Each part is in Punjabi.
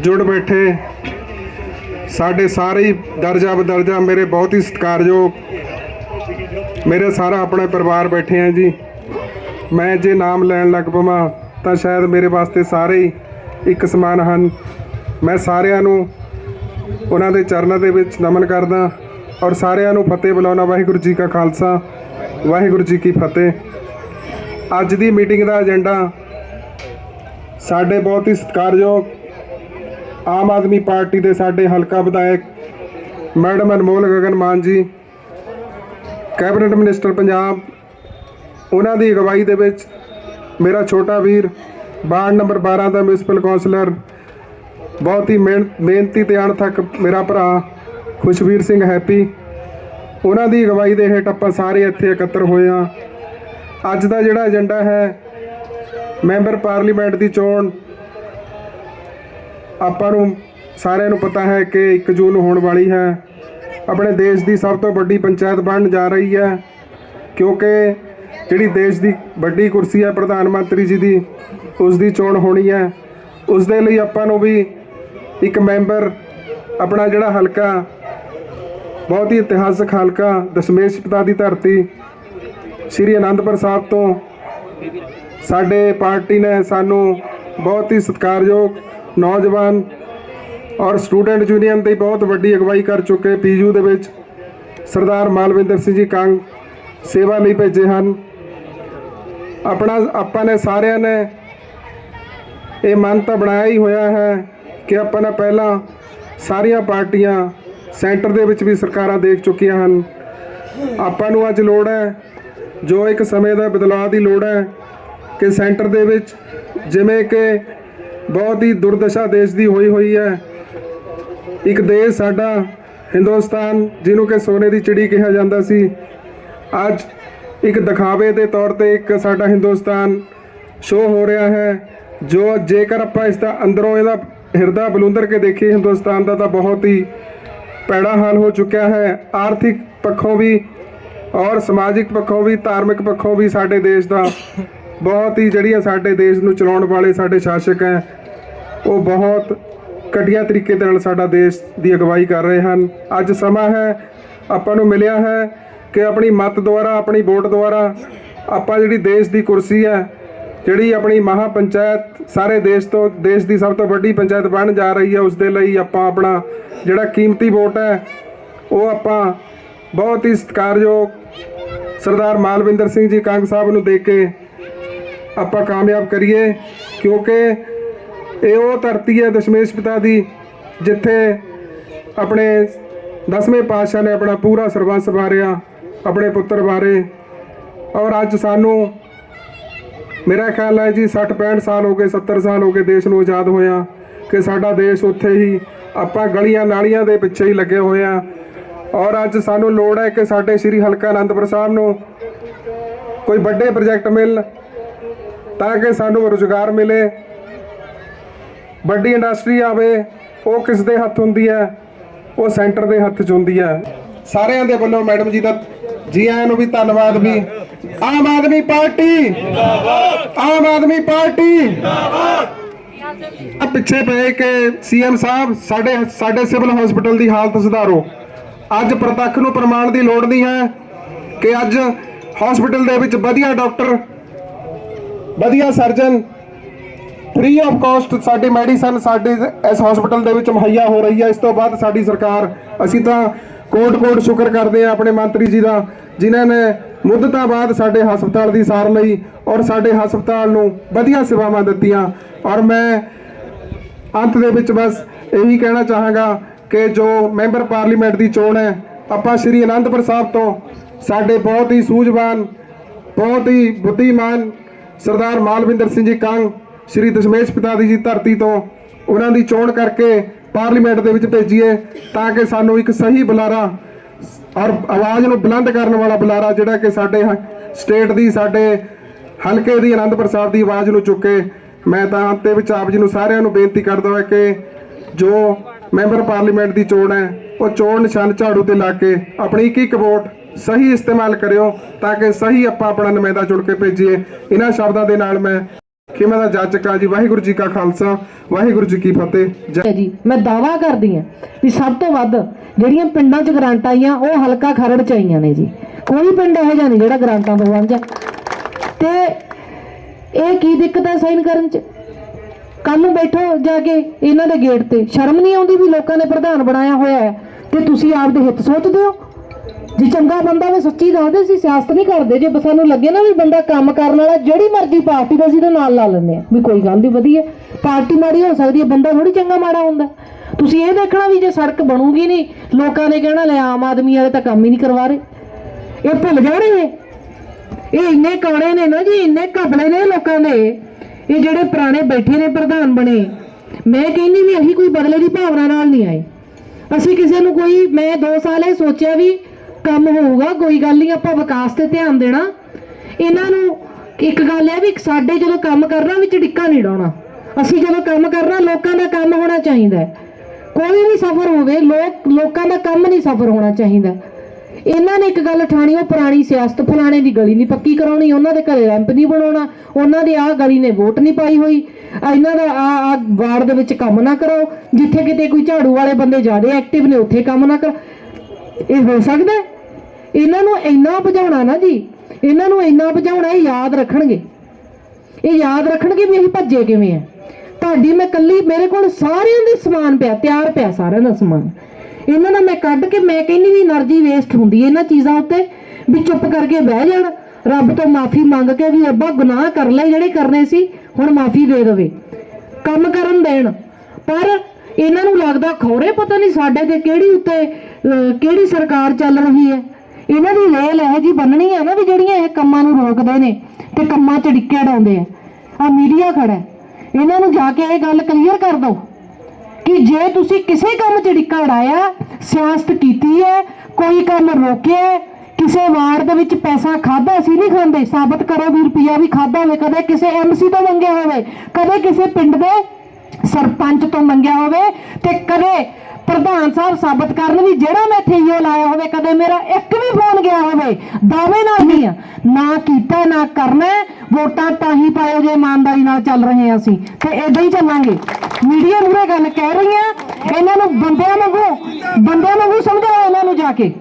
ਜੁੜ ਬੈਠੇ। ਸਾਡੇ ਸਾਰੇ ਹੀ ਦਰਜਾ ਬਦਰਜਾ ਮੇਰੇ ਬਹੁਤ ਹੀ ਸਤਿਕਾਰਯੋਗ। ਮੇਰੇ ਸਾਰਾ ਆਪਣੇ ਪਰਿਵਾਰ ਬੈਠੇ ਆ ਜੀ। ਮੈਂ ਜੇ ਨਾਮ ਲੈਣ ਲੱਗ ਪਵਾਂ, ਤਾਂ ਸ਼ਾਇਦ ਮੇਰੇ ਵਾਸਤੇ ਸਾਰੇ ਹੀ ਇੱਕ ਸਮਾਨ ਹਨ। ਮੈਂ ਸਾਰਿਆਂ ਨੂੰ ਉਹਨਾਂ ਦੇ ਚਰਨਾਂ ਦੇ ਵਿੱਚ ਨਮਨ ਕਰਦਾ ਔਰ ਸਾਰਿਆਂ ਨੂੰ ਫਤਿਹ ਬੁਲਾਉਣਾ ਵਾਹਿਗੁਰੂ ਜੀ ਕਾ ਖਾਲਸਾ, ਵਾਹਿਗੁਰੂ ਜੀ ਕੀ ਫਤਿਹ। ਅੱਜ ਦੀ ਮੀਟਿੰਗ ਦਾ ਏਜੰਡਾ ਸਾਡੇ ਬਹੁਤ ਹੀ ਸਤਿਕਾਰਯੋਗ ਆਮ ਆਦਮੀ ਪਾਰਟੀ ਦੇ ਸਾਡੇ ਹਲਕਾ ਵਿਧਾਇਕ ਮੈਡਮ ਅਨਮੋਲ ਗਗਨ ਮਾਨ ਜੀ, ਕੈਬਨਿਟ ਮਿਨਿਸਟਰ ਪੰਜਾਬ, ਉਹਨਾਂ ਦੀ ਅਗਵਾਈ ਦੇ ਵਿੱਚ ਮੇਰਾ ਛੋਟਾ ਵੀਰ, ਵਾਰਡ ਨੰਬਰ 12 ਦਾ ਮਿਊਨਿਸਪਲ ਕਾਉਂਸਲਰ ਬਹੁਤ ਹੀ ਮਿਹਨ- ਮਿਹਨਤੀ ਤੇ ਅਣਥੱਕ ਮੇਰਾ ਭਰਾ ਖੁਸ਼ਵੀਰ ਸਿੰਘ ਹੈਪੀ, ਉਹਨਾਂ ਦੀ ਅਗਵਾਈ ਦੇ ਹੇਠ ਆਪਾਂ ਸਾਰੇ ਇੱਥੇ ਇਕੱਤਰ ਹੋਏ ਹਾਂ। ਅੱਜ ਦਾ ਜਿਹੜਾ ਏਜੰਡਾ ਹੈ, ਮੈਂਬਰ ਪਾਰਲੀਮੈਂਟ ਦੀ ਚੋਣ ਆਪਾਂ ਨੂੰ ਸਾਰਿਆਂ ਨੂੰ ਪਤਾ ਹੈ ਕਿ 1 ਜੂਨ ਹੋਣ ਵਾਲੀ ਹੈ। ਆਪਣੇ ਦੇਸ਼ ਦੀ ਸਭ ਤੋਂ ਵੱਡੀ ਪੰਚਾਇਤ ਬਣਨ ਜਾ ਰਹੀ ਹੈ ਕਿਉਂਕਿ ਜਿਹੜੀ ਦੇਸ਼ ਦੀ ਵੱਡੀ ਕੁਰਸੀ ਹੈ ਪ੍ਰਧਾਨ ਮੰਤਰੀ ਜੀ ਦੀ ਉਸ ਦੀ ਚੋਣ ਹੋਣੀ ਹੈ। ਉਸ ਦੇ ਲਈ ਆਪਾਂ ਨੂੰ ਵੀ ਇੱਕ ਮੈਂਬਰ ਆਪਣਾ ਜਿਹੜਾ ਹਲਕਾ, ਬਹੁਤ ਹੀ ਇਤਿਹਾਸਕ ਹਲਕਾ ਦਸ਼ਮੇਸ਼ ਪਿਤਾ ਦੀ ਧਰਤੀ, ਸ਼੍ਰੀ ਅਨੰਦਪੁਰ ਸਾਹਿਬ ਤੋਂ ਸਾਡੇ ਪਾਰਟੀ ਨੇ ਸਾਨੂੰ ਬਹੁਤ ਹੀ ਸਤਿਕਾਰਯੋਗ ਨੌਜਵਾਨ ਔਰ ਸਟੂਡੈਂਟ ਯੂਨੀਅਨ ਦੀ ਬਹੁਤ ਵੱਡੀ ਅਗਵਾਈ ਕਰ ਚੁੱਕੇ ਪੀਯੂ ਦੇ ਵਿੱਚ ਸਰਦਾਰ ਮਾਲਵਿੰਦਰ ਸਿੰਘ ਜੀ ਕੰਗ ਸੇਵਾ ਲਈ ਭੇਜੇ ਹਨ। ਆਪਣਾ, ਆਪਾਂ ਨੇ ਸਾਰਿਆਂ ਨੇ ਇਹ ਮਨ ਤਾਂ ਬਣਾਇਆ ਹੀ ਹੋਇਆ ਹੈ ਕਿ ਆਪਾਂ ਨੇ ਪਹਿਲਾਂ ਸਾਰੀਆਂ ਪਾਰਟੀਆਂ ਸੈਂਟਰ ਦੇ ਵਿੱਚ ਵੀ ਸਰਕਾਰਾਂ ਦੇਖ ਚੁੱਕੀਆਂ ਹਨ। ਆਪਾਂ ਨੂੰ ਅੱਜ ਲੋੜ ਹੈ, ਜੋ ਇੱਕ ਸਮੇਂ ਦਾ ਬਦਲਾਅ ਦੀ ਲੋੜ ਹੈ ਕਿ ਸੈਂਟਰ ਦੇ ਵਿੱਚ ਜਿਵੇਂ ਕਿ ਬਹੁਤ ਹੀ ਦੁਰਦਸ਼ਾ ਦੇਸ਼ ਦੀ ਹੋਈ ਹੋਈ ਹੈ। ਇੱਕ ਦੇਸ਼ ਸਾਡਾ ਹਿੰਦੁਸਤਾਨ, ਜਿਹਨੂੰ ਕਿ ਸੋਨੇ ਦੀ ਚਿੜੀ ਕਿਹਾ ਜਾਂਦਾ ਸੀ। ਅੱਜ ਇੱਕ ਦਿਖਾਵੇ ਦੇ ਤੌਰ ਤੇ ਇੱਕ ਸਾਡਾ ਹਿੰਦੁਸਤਾਨ ਸ਼ੋਅ ਹੋ ਰਿਹਾ ਹੈ। ਜੋ ਜੇਕਰ ਆਪਾਂ ਇਸ ਦਾ ਅੰਦਰੋਂ ਇਹਦਾ ਹਿਰਦਾ ਬਲੁੰਦਰ ਕੇ ਦੇਖੀਏ ਹਿੰਦੁਸਤਾਨ ਦਾ ਤਾਂ ਬਹੁਤ ਹੀ ਪੈੜਾ ਹਾਲ ਹੋ ਚੁੱਕਿਆ ਹੈ। ਆਰਥਿਕ ਪੱਖੋਂ ਵੀ ਔਰ ਸਮਾਜਿਕ ਪੱਖੋਂ ਵੀ, ਧਾਰਮਿਕ ਪੱਖੋਂ ਵੀ ਸਾਡੇ ਦੇਸ਼ ਦਾ ਬਹੁਤ ਹੀ ਜਿਹੜੀਆਂ ਸਾਡੇ ਦੇਸ਼ ਨੂੰ ਚਲਾਉਣ ਵਾਲੇ ਸਾਡੇ ਸ਼ਾਸਕ ਹੈ, ਉਹ ਬਹੁਤ ਘਟੀਆ ਤਰੀਕੇ ਦੇ ਨਾਲ ਸਾਡਾ ਦੇਸ਼ ਦੀ ਅਗਵਾਈ ਕਰ ਰਹੇ ਹਨ। ਅੱਜ ਸਮਾਂ ਹੈ, ਆਪਾਂ ਨੂੰ ਮਿਲਿਆ ਹੈ ਕਿ ਆਪਣੀ ਮਤ ਦੁਆਰਾ, ਆਪਣੀ ਵੋਟ ਦੁਆਰਾ ਆਪਾਂ ਜਿਹੜੀ ਦੇਸ਼ ਦੀ ਕੁਰਸੀ ਹੈ, ਜਿਹੜੀ ਆਪਣੀ ਮਹਾ ਪੰਚਾਇਤ ਸਾਰੇ ਦੇਸ਼ ਤੋਂ, ਦੇਸ਼ ਦੀ ਸਭ ਤੋਂ ਵੱਡੀ ਪੰਚਾਇਤ ਬਣ ਜਾ ਰਹੀ ਹੈ, ਉਸ ਦੇ ਲਈ ਆਪਾਂ ਆਪਣਾ ਜਿਹੜਾ ਕੀਮਤੀ ਵੋਟ ਹੈ, ਉਹ ਆਪਾਂ ਬਹੁਤ ਹੀ ਸਤਿਕਾਰਯੋਗ ਸਰਦਾਰ ਮਾਲਵਿੰਦਰ ਸਿੰਘ ਜੀ ਕੰਗ ਸਾਹਿਬ ਨੂੰ ਦੇ ਕੇ ਆਪਾਂ ਕਾਮਯਾਬ ਕਰੀਏ, ਕਿਉਂਕਿ ਇਹ ਉਹ ਧਰਤੀ ਹੈ ਦਸ਼ਮੇਸ਼ ਪਿਤਾ ਦੀ, ਜਿੱਥੇ ਆਪਣੇ ਦਸਵੇਂ ਪਾਤਸ਼ਾਹ ਨੇ ਆਪਣਾ ਪੂਰਾ ਸਰਬੰਸ ਵਾਰਿਆ, ਆਪਣੇ ਪੁੱਤਰ ਬਾਰੇ ਔਰ ਅੱਜ ਸਾਨੂੰ, ਮੇਰਾ ਖਿਆਲ ਹੈ ਜੀ 60 65 ਸਾਲ ਹੋ ਗਏ 70 ਸਾਲ ਹੋ ਗਏ ਦੇਸ਼ ਨੂੰ ਆਜ਼ਾਦ ਹੋਇਆ, ਕਿ ਸਾਡਾ ਦੇਸ਼ ਉੱਥੇ ਹੀ ਆਪਾਂ ਗਲੀਆਂ ਨਾਲੀਆਂ ਦੇ ਪਿੱਛੇ ਹੀ ਲੱਗੇ ਹੋਏ ਆ ਔਰ ਅੱਜ ਸਾਨੂੰ ਲੋੜ ਹੈ ਕਿ ਸਾਡੇ ਸ੍ਰੀ ਹਲਕਾ ਆਨੰਦਪੁਰ ਸਾਹਿਬ ਨੂੰ ਕੋਈ ਵੱਡੇ ਪ੍ਰੋਜੈਕਟ ਮਿਲ ਤਾਂ ਕਿ ਸਾਨੂੰ ਰੁਜ਼ਗਾਰ ਮਿਲੇ। ਵੱਡੀ ਇੰਡਸਟਰੀ ਆਵੇ, ਉਹ ਕਿਸ ਦੇ ਹੱਥ ਹੁੰਦੀ ਹੈ? ਉਹ ਸੈਂਟਰ ਦੇ ਹੱਥ 'ਚ ਹੁੰਦੀ ਹੈ। ਸਾਰਿਆਂ ਦੇ ਵੱਲੋਂ ਮੈਡਮ ਜੀ ਦਾ ਜੀ ਆਇਆਂ ਨੂੰ ਵੀ ਧੰਨਵਾਦ ਵੀ। ਆਮ ਆਦਮੀ ਪਾਰਟੀ! ਆਮ ਆਦਮੀ ਪਾਰਟੀ! ਆ ਪਿੱਛੇ ਪਏ ਕਿ ਸੀਐਮ ਸਾਹਿਬ, ਸਾਡੇ ਸਾਡੇ ਸਿਵਲ ਹਸਪੀਟਲ ਦੀ ਹਾਲਤ ਸੁਧਾਰੋ। ਅੱਜ ਪ੍ਰਤੱਖ ਨੂੰ ਪ੍ਰਮਾਣ ਦੀ ਲੋੜ ਨਹੀਂ ਹੈ ਕਿ ਅੱਜ ਹਸਪੀਟਲ ਦੇ ਵਿੱਚ ਵਧੀਆ ਡਾਕਟਰ ਵਧੀਆ ਸਰਜਨ ਫ੍ਰੀ ਆਫ ਕਾਸਟ ਸਾਡੇ ਮੈਡੀਸਨ ਸਾਡੇ ਇਸ ਹਸਪੀਟਲ ਦੇ ਵਿੱਚ ਮੁਹੱਈਆ ਹੋ ਰਹੀ ਹੈ। ਇਸ ਤੋਂ ਬਾਅਦ ਸਾਡੀ ਸਰਕਾਰ, ਅਸੀਂ ਤਾਂ ਕੋਟ ਕੋਟ ਸ਼ੁਕਰ ਕਰਦੇ ਹਾਂ ਆਪਣੇ ਮੰਤਰੀ ਜੀ ਦਾ, ਜਿਨ੍ਹਾਂ ਨੇ ਮੁੱਦਤਾਂ ਬਾਅਦ ਸਾਡੇ ਹਸਪਤਾਲ ਦੀ ਸਾਰ ਲਈ ਔਰ ਸਾਡੇ ਹਸਪਤਾਲ ਨੂੰ ਵਧੀਆ ਸੇਵਾਵਾਂ ਦਿੱਤੀਆਂ। ਔਰ ਮੈਂ ਅੰਤ ਦੇ ਵਿੱਚ ਬਸ ਇਹੀ ਕਹਿਣਾ ਚਾਹਾਂਗਾ ਕਿ ਜੋ ਮੈਂਬਰ ਪਾਰਲੀਮੈਂਟ ਦੀ ਚੋਣ ਹੈ, ਆਪਾਂ ਸ਼੍ਰੀ ਅਨੰਦਪੁਰ ਸਾਹਿਬ ਤੋਂ ਸਾਡੇ ਬਹੁਤ ਹੀ ਸੂਝਵਾਨ, ਬਹੁਤ ਹੀ ਬੁੱਧੀਮਾਨ ਸਰਦਾਰ ਮਾਲਵਿੰਦਰ ਸਿੰਘ ਜੀ ਕੰਗ, ਸ਼੍ਰੀ ਦਸ਼ਮੇਸ਼ ਪਿਤਾ ਦੀ ਜੀ ਧਰਤੀ ਤੋਂ ਉਹਨਾਂ ਦੀ ਚੋਣ ਕਰਕੇ ਪਾਰਲੀਮੈਂਟ ਦੇ ਵਿੱਚ ਭੇਜੀਏ ਤਾਂ ਕਿ ਸਾਨੂੰ ਇੱਕ ਸਹੀ ਬੁਲਾਰਾ ਔਰ ਆਵਾਜ਼ ਨੂੰ ਬੁਲੰਦ ਕਰਨ ਵਾਲਾ ਬੁਲਾਰਾ ਜਿਹੜਾ ਕਿ ਸਾਡੇ ਸਟੇਟ ਦੀ, ਸਾਡੇ ਹਲਕੇ ਦੀ ਆਨੰਦਪੁਰ ਸਾਹਿਬ ਦੀ ਆਵਾਜ਼ ਨੂੰ ਚੁੱਕੇ। ਮੈਂ ਤਾਂ ਅੰਤ ਦੇ ਵਿੱਚ ਆਪ ਜੀ ਨੂੰ ਸਾਰਿਆਂ ਨੂੰ ਬੇਨਤੀ ਕਰਦਾ ਹਾਂ ਕਿ ਜੋ ਮੈਂਬਰ ਪਾਰਲੀਮੈਂਟ ਦੀ ਚੋਣ ਹੈ, ਉਹ ਚੋਣ ਨਿਸ਼ਾਨ ਝਾੜੂ ਤੇ ਲਾ ਕੇ ਆਪਣੀ ਇੱਕ ਇੱਕ ਵੋਟ ਸਹੀ ਇਸਤੇਮਾਲ ਕਰਿਓ ਤਾਂ ਕਿ ਸਹੀ ਆਪਾਂ ਆਪਣਾ ਨੁਮਾਇੰਦਾ ਚੁਣ ਕੇ ਭੇਜੀਏ। ਇਹਨਾਂ ਸ਼ਬਦਾਂ ਦੇ ਨਾਲ ਮੈਂ ਕਿ ਮੈਂ ਤਾਂ ਜੀ। ਵਾਹਿਗੁਰੂ ਜੀ ਕਾ ਖਾਲਸਾ, ਵਾਹਿਗੁਰੂ ਜੀ ਕੀ ਫਤਿਹ। ਜੀ ਮੈਂ ਦਾਵਾ ਕਰਦੀ ਹਾਂ ਵੀ ਸਭ ਤੋਂ ਵੱਧ ਜਿਹੜੀਆਂ ਪਿੰਡਾਂ 'ਚ ਗ੍ਰਾਂਟਾਂ ਆਈਆਂ, ਉਹ ਹਲਕਾ ਖਰੜ 'ਚ ਆਈਆਂ ਨੇ ਜੀ। ਕੋਈ ਪਿੰਡ ਇਹੋ ਜਿਹਾ ਨਹੀਂ ਜਿਹੜਾ ਗ੍ਰਾਂਟਾਂ ਤੋਂ ਵਾਂਝਾ ਤੇ ਇਹ ਕੀ ਦਿੱਕਤ ਹੈ ਸਾਈਨ ਕਰਨ 'ਚ? ਕੱਲ ਨੂੰ ਬੈਠੋ ਜਾ ਕੇ ਇਹਨਾਂ ਦੇ ਗੇਟ ਤੇ। ਸ਼ਰਮ ਨਹੀਂ ਆਉਂਦੀ ਵੀ ਲੋਕਾਂ ਨੇ ਪ੍ਰਧਾਨ ਬਣਾਇਆ ਹੋਇਆ ਹੈ ਤੇ ਤੁਸੀਂ ਆਪ ਦੇ ਹਿੱਤ ਸੋਚਦੇ ਹੋ? ਜੀ ਚੰਗਾ ਬੰਦਾ ਵੀ ਸੱਚੀ ਦੱਸਦੇ ਸੀ ਸਿਆਸਤ ਨਹੀਂ ਕਰਦੇ। ਜੇ ਸਾਨੂੰ ਲੱਗੇ ਨਾ ਵੀ ਬੰਦਾ ਕੰਮ ਕਰਨ ਵਾਲਾ, ਜਿਹੜੀ ਮਰਜ਼ੀ ਪਾਰਟੀ ਦਾ ਅਸੀਂ ਤਾਂ ਨਾਲ ਲਾ ਲੈਂਦੇ ਆ ਵੀ ਕੋਈ ਗੱਲ ਨਹੀਂ ਵਧੀਆ। ਪਾਰਟੀ ਮਾੜੀ ਹੋ ਸਕਦੀ ਹੈ, ਬੰਦਾ ਥੋੜੀ ਚੰਗਾ ਮਾੜਾ ਹੁੰਦਾ। ਤੁਸੀਂ ਇਹ ਦੇਖਣਾ ਵੀ ਜੇ ਸੜਕ ਬਣੂਗੀ ਨਹੀਂ ਲੋਕਾਂ ਨੇ ਕਹਿਣਾ, ਲੈ, ਆਮ ਆਦਮੀ ਵਾਲੇ ਤਾਂ ਕੰਮ ਹੀ ਨਹੀਂ ਕਰਵਾ ਰਹੇ। ਇਹ ਭੁੱਲ ਜਾਣੇ ਨੇ ਇਹ। ਇੰਨੇ ਕੌੜੇ ਨੇ ਨਾ ਜੀ, ਇੰਨੇ ਘਪਲੇ ਨੇ ਲੋਕਾਂ ਦੇ। ਇਹ ਜਿਹੜੇ ਪੁਰਾਣੇ ਬੈਠੇ ਨੇ ਪ੍ਰਧਾਨ ਬਣੇ, ਮੈਂ ਕਹਿੰਦੀ ਵੀ ਅਸੀਂ ਕੋਈ ਬਦਲੇ ਦੀ ਭਾਵਨਾ ਨਾਲ ਨਹੀਂ ਆਏ। ਅਸੀਂ ਕਿਸੇ ਨੂੰ ਕੋਈ, ਮੈਂ 2 ਸਾਲ ਇਹ ਸੋਚਿਆ ਵੀ ਕੰਮ ਹੋਊਗਾ, ਕੋਈ ਗੱਲ ਨਹੀਂ, ਆਪਾਂ ਵਿਕਾਸ ਤੇ ਧਿਆਨ ਦੇਣਾ। ਇਹਨਾਂ ਨੂੰ ਇੱਕ ਗੱਲ ਹੈ ਵੀ ਸਾਡੇ ਜਦੋਂ ਕੰਮ ਕਰਨਾ ਵਿੱਚ ਡਿੱਕਾ ਨਹੀਂ ਡਾਉਣਾ। ਅਸੀਂ ਜਦੋਂ ਕੰਮ ਕਰਨਾ, ਲੋਕਾਂ ਦਾ ਕੰਮ ਹੋਣਾ ਚਾਹੀਦਾ ਕੋਈ ਵੀ ਸਫਰ ਹੋਵੇ, ਲੋਕ, ਲੋਕਾਂ ਦਾ ਕੰਮ ਨਹੀਂ ਸਫਰ ਹੋਣਾ ਚਾਹੀਦਾ। ਇਹਨਾਂ ਨੇ ਇੱਕ ਗੱਲ ਠਾਣੀ, ਉਹ ਪੁਰਾਣੀ ਸਿਆਸਤ ਫਲਾਣੇ ਦੀ ਗਲੀ ਨਹੀਂ ਪੱਕੀ ਕਰਾਉਣੀ, ਉਹਨਾਂ ਦੇ ਘਰੇ ਰੈਂਪ ਨਹੀਂ ਬਣਾਉਣਾ, ਉਹਨਾਂ ਦੇ ਆਹ ਗਲੀ ਨੇ ਵੋਟ ਨਹੀਂ ਪਾਈ ਹੋਈ। ਇਹਨਾਂ ਦਾ ਆ ਆ ਵਾਰਡ ਦੇ ਵਿੱਚ ਕੰਮ ਨਾ ਕਰੋ, ਜਿੱਥੇ ਕਿਤੇ ਕੋਈ ਝਾੜੂ ਵਾਲੇ ਬੰਦੇ ਜ਼ਿਆਦਾ ਐਕਟਿਵ ਨੇ, ਉੱਥੇ ਕੰਮ ਨਾ ਕਰੋ। ਇਹ ਹੋ ਸਕਦਾ ਇਹਨਾਂ ਨੂੰ ਇੰਨਾ ਭਜਾਉਣਾ ਨਾ ਜੀ, ਇਹਨਾਂ ਨੂੰ ਇੰਨਾ ਭਜਾਉਣਾ ਇਹ ਯਾਦ ਰੱਖਣਗੇ। ਇਹ ਯਾਦ ਰੱਖਣਗੇ ਵੀ ਅਸੀਂ ਭੱਜੇ ਕਿਵੇਂ ਆ। ਤੁਹਾਡੀ ਮੈਂ ਕੱਲੀ ਮੇਰੇ ਕੋਲ ਸਾਰਿਆਂ ਦੇ ਸਮਾਨ ਪਿਆ, ਤਿਆਰ ਪਿਆ ਸਾਰਿਆਂ ਦਾ ਸਮਾਨ। ਇਹਨਾਂ ਦਾ ਮੈਂ ਕੱਢ ਕੇ ਮੈਂ ਕਹਿੰਨੀ ਵੀ એનર્ਜੀ ਵੇਸਟ ਹੁੰਦੀ ਇਹਨਾਂ ਚੀਜ਼ਾਂ ਉੱਤੇ, ਵੀ ਚੁੱਪ ਕਰਕੇ ਬਹਿ ਜਾਣ। ਰੱਬ ਤੋਂ ਮਾਫੀ ਮੰਗ ਕੇ ਵੀ ਰੱਬਾ ਗੁਨਾਹ ਕਰ ਲੈ ਜਿਹੜੇ ਕਰਨੇ ਸੀ, ਹੁਣ ਮਾਫੀ ਦੇ ਦੇਵੇ। ਕੰਮ ਕਰਨ ਦੇਣ। ਪਰ ਇਹਨਾਂ ਨੂੰ ਲੱਗਦਾ ਖੋਰੇ ਪਤਾ ਨਹੀਂ ਸਾਡੇ ਤੇ ਕਿਹੜੀ ਉੱਤੇ ਕਿਹੜੀ ਸਰਕਾਰ ਚੱਲ ਰਹੀ ਹੈ। ਇਹਨਾਂ ਦੀ ਰੇਲ ਇਹ ਜੀ ਬੰਨਣੀ ਹੈ ਨਾ ਵੀ ਜਿਹੜੀਆਂ ਇਹ ਕੰਮਾਂ ਨੂੰ ਰੋਕਦੇ ਨੇ ਤੇ ਕੰਮਾਂ 'ਚ ਡਿੱਕੇ ਡਾਉਂਦੇ ਆ। ਆ ਮੀਡੀਆ ਖੜਾ ਇਹਨਾਂ ਨੂੰ ਜਾ ਕੇ ਇਹ ਗੱਲ ਕਲੀਅਰ ਕਰ ਦਿਓ ਕਿ ਜੇ ਤੁਸੀਂ ਕਿਸੇ ਕੰਮ 'ਚ ਡਿੱਕਾ ਉਡਾਇਆ, ਸਿਆਸਤ ਕੀਤੀ ਹੈ, ਕੋਈ ਕੰਮ ਰੋਕਿਆ ਕਿਸੇ ਵਾਰਡ ਦੇ ਵਿੱਚ ਪੈਸਾ ਖਾਦਾ ਸੀ ਨਹੀਂ ਖਾਂਦੇ, ਸਾਬਤ ਕਰੋ ਵੀ ਰੁਪਿਆ ਵੀ ਖਾਦਾ ਹੋਵੇ, ਕਦੇ ਕਿਸੇ ਐਮਸੀ ਤੋਂ ਮੰਗਿਆ ਹੋਵੇ, ਕਦੇ ਕਿਸੇ ਪਿੰਡ ਦੇ ਸਰਪੰਚ ਤੋਂ ਮੰਗਿਆ ਹੋਵੇ ਤੇ ਕਦੇ ਪ੍ਰਧਾਨ ਸਾਹਿਬ ਸਾਬਤ ਕਰਨ ਵੀ ਜਿਹੜਾ ਮੈਂ ਇੱਥੇ ਇਹੋ ਲਾਇਆ ਹੋਵੇ, ਕਦੇ ਮੇਰਾ ਇੱਕ ਵੀ ਫੋਨ ਗਿਆ ਹੋਵੇ, ਦਾਅਵੇ ਨਾਲ ਨਹੀਂ ਆ। ਨਾ ਕੀਤਾ, ਨਾ ਕਰਨਾ ਵੋਟਾਂ ਤਾਂ ਹੀ ਪਾਇਓ ਜੇ ਇਮਾਨਦਾਰੀ ਨਾਲ ਚੱਲ ਰਹੇ ਹਾਂ ਅਸੀਂ। ਤੇ ਇਦਾਂ ਹੀ ਚੱਲਾਂਗੇ। ਮੀਡੀਆ ਮੂਰੇ ਗੱਲ ਕਹਿ ਰਹੀ ਆ ਇਹਨਾਂ ਨੂੰ ਬੰਦਿਆਂ ਵਾਂਗੂ ਬੰਦਿਆਂ ਵਾਂਗੂ ਸਮਝਾਓ ਇਹਨਾਂ ਨੂੰ ਜਾ ਕੇ